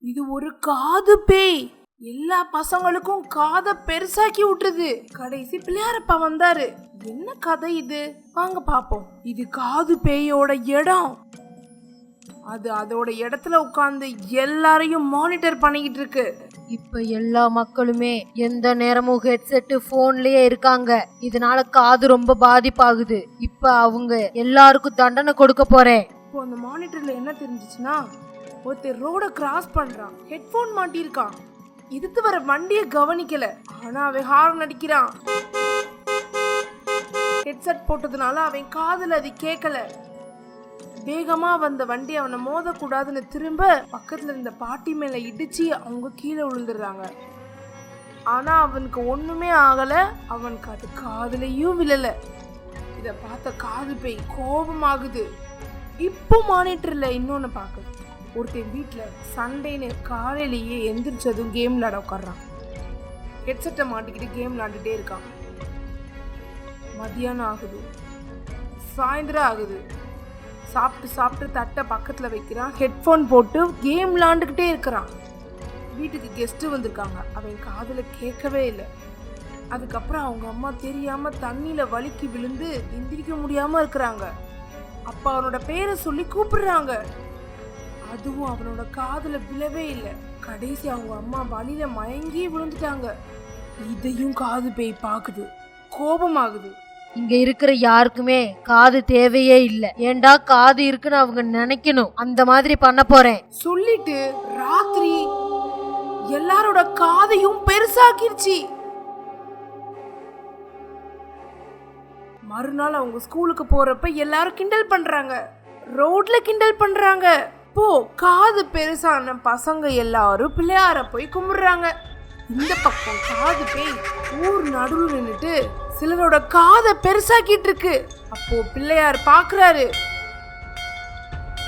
இது ஒரு காது பேய். எல்லா பசங்களுக்கும் காதை பெருசாக்கி விட்டுருது. கடைசி பிள்ளையாரப்பா வந்தாரு. என்ன கதை இது? வாங்க பாப்போம். இது காது பேயோட இடம். அது அதோட இடத்துல உட்கார்ந்து எல்லாரையும் மானிட்டர் பண்ணிக்கிட்டு இருக்கு. இப்ப எல்லா மக்களுமே எந்த நேரமும் ஹெட்செட் போன்லயே இருக்காங்க. இதனால காது ரொம்ப பாதிப்பாகுது. இப்ப அவங்க எல்லாருக்கும் தண்டனை கொடுக்க போறேன். இப்போ அந்த மானிட்டர்ல என்ன தெரிஞ்சுச்சுன்னா ஒருத்தர் ரோட கிராஸ் பண்றான். ஹெட்போன் மாட்டியிருக்கான். இதுக்கு வர வண்டியை கவனிக்கல. ஆனா அவன் ஹார்ன் அடிக்கிறான். ஹெட்செட் போட்டதுனால அவன் காதில் அது கேட்கல வேகமா வந்த வண்டி அவனை மோதக்கூடாதுன்னு திரும்ப பக்கத்துல இருந்த பாட்டி மேல இடிச்சு அவங்க கீழே விழுந்துடுறாங்க. ஆனா அவனுக்கு ஒண்ணுமே ஆகல. அவனுக்கு அது காதுலயும் விழல. இத பார்த்த காது பேய் கோபமாகுது. இப்போ மானிட்டர்ல இன்னொன்னு பார்க்குது ஒருத்தன் வீட்டில் சண்டேன்னு காலையிலேயே எந்திரிச்சதும் கேம் விளாட உட்காடுறான் ஹெட்செட்டை மாட்டிக்கிட்டு கேம் விளாண்டுட்டே இருக்கான். மதியானம் ஆகுது. சாயந்தரம் ஆகுது. சாப்பிட்டு சாப்பிட்டு தட்டை பக்கத்தில் வைக்கிறான். ஹெட்ஃபோன் போட்டு கேம் விளாண்டுக்கிட்டே இருக்கிறான். வீட்டுக்கு கெஸ்ட்டு வந்திருக்காங்க. அவன் காதில் கேட்கவே இல்லை. அதுக்கப்புறம் அவங்க அம்மா தெரியாமல் தண்ணியில வலிக்கு விழுந்து எந்திரிக்க முடியாமல் இருக்கிறாங்க. அப்பா அவனோட பேரை சொல்லி கூப்பிடுறாங்க. அதுவும் அவனோட காதுல விழவே இல்லை. கடைசி அவங்க அம்மா வழியில மயங்கி விழுந்துட்டாங்க. இதையும் காது பேய் பாக்குது. கோபமாகுது. இங்க இருக்கிற யாருக்குமே காது தேவையே இல்ல. ஏன்டா காது இருக்குன்னு அவங்க நினைக்கணும். அந்த மாதிரி பண்ண போறேன். சொல்லிட்டு ராத்திரி எல்லாரோட காதையும் பெருசாக்கிருச்சு மறுநாள் அவங்க ஸ்கூலுக்கு போறப்ப எல்லாரும் கிண்டல் பண்றாங்க. ரோட்ல கிண்டல் பண்றாங்க. அப்போ காது பெருசான பசங்க எல்லாரும் பிள்ளையார போய் கும்பிடுறாங்க. இந்த பக்கம் காது பேய் ஊர் நடுவில் நின்றுட்டு சிலரோட காதை பெருசாக்கிட்டு இருக்கு அப்போ பிள்ளையார் பாக்குறாரு.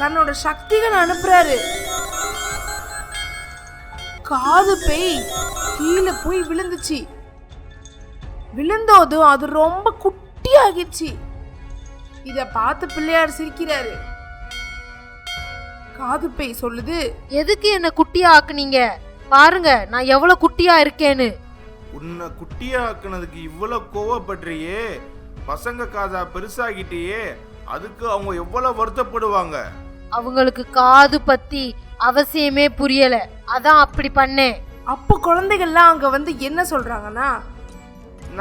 தன்னோட சக்திகள் அனுப்புறாரு. காது பேய் கீழே போய் விழுந்துச்சு. விழுந்தோதும் அது ரொம்ப குட்டி ஆகிடுச்சு இத பார்த்து பிள்ளையார் சிரிக்கிறாரு. காது பேய் சொல்லுது. எதுக்கு என்ன குட்டியா ஆக்குனீங்க? பாருங்க நான் எவ்வளவு குட்டியா இருக்கேன்னு. உன்னை குட்டியா ஆக்குனதுக்கு இவ்வளவு கோவப்படுறியே? பசங்க காதா பெருசாகிட்டியே அதுக்கு அவங்க எவ்வளவு வருத்தப்படுவாங்க? அவங்களுக்கு காது பத்தி அவசியமே புரியல. அதான் அப்படி பண்ணேன். அப்போ குழந்தைகள்லாம் அங்க வந்து என்ன சொல்றாங்கன்னா?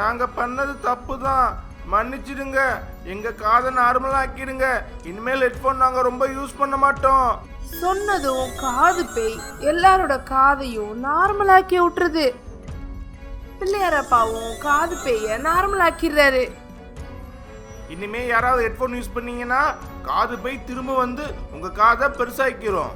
நாங்க பண்ணது தப்பு தான் மன்னிச்சிடுங்க. எங்க காதை நார்மலா ஆக்கிடுங்க. இனிமேல் ஹெட்ஃபோன் நாங்க ரொம்ப யூஸ் பண்ண மாட்டோம். சொன்னதும் காது பேய். எல்லாரோட காதையும் நார்மலாக்கி விட்டுருது. பிள்ளையாரப்பாவும் காது பேய நார்மலாக்கிடுறாரு இனிமே யாராவது ஹெட்ஃபோன் யூஸ் பண்ணீங்கன்னா காது போய் திரும்ப வந்து உங்க காதை பெருசாக்கிறோம்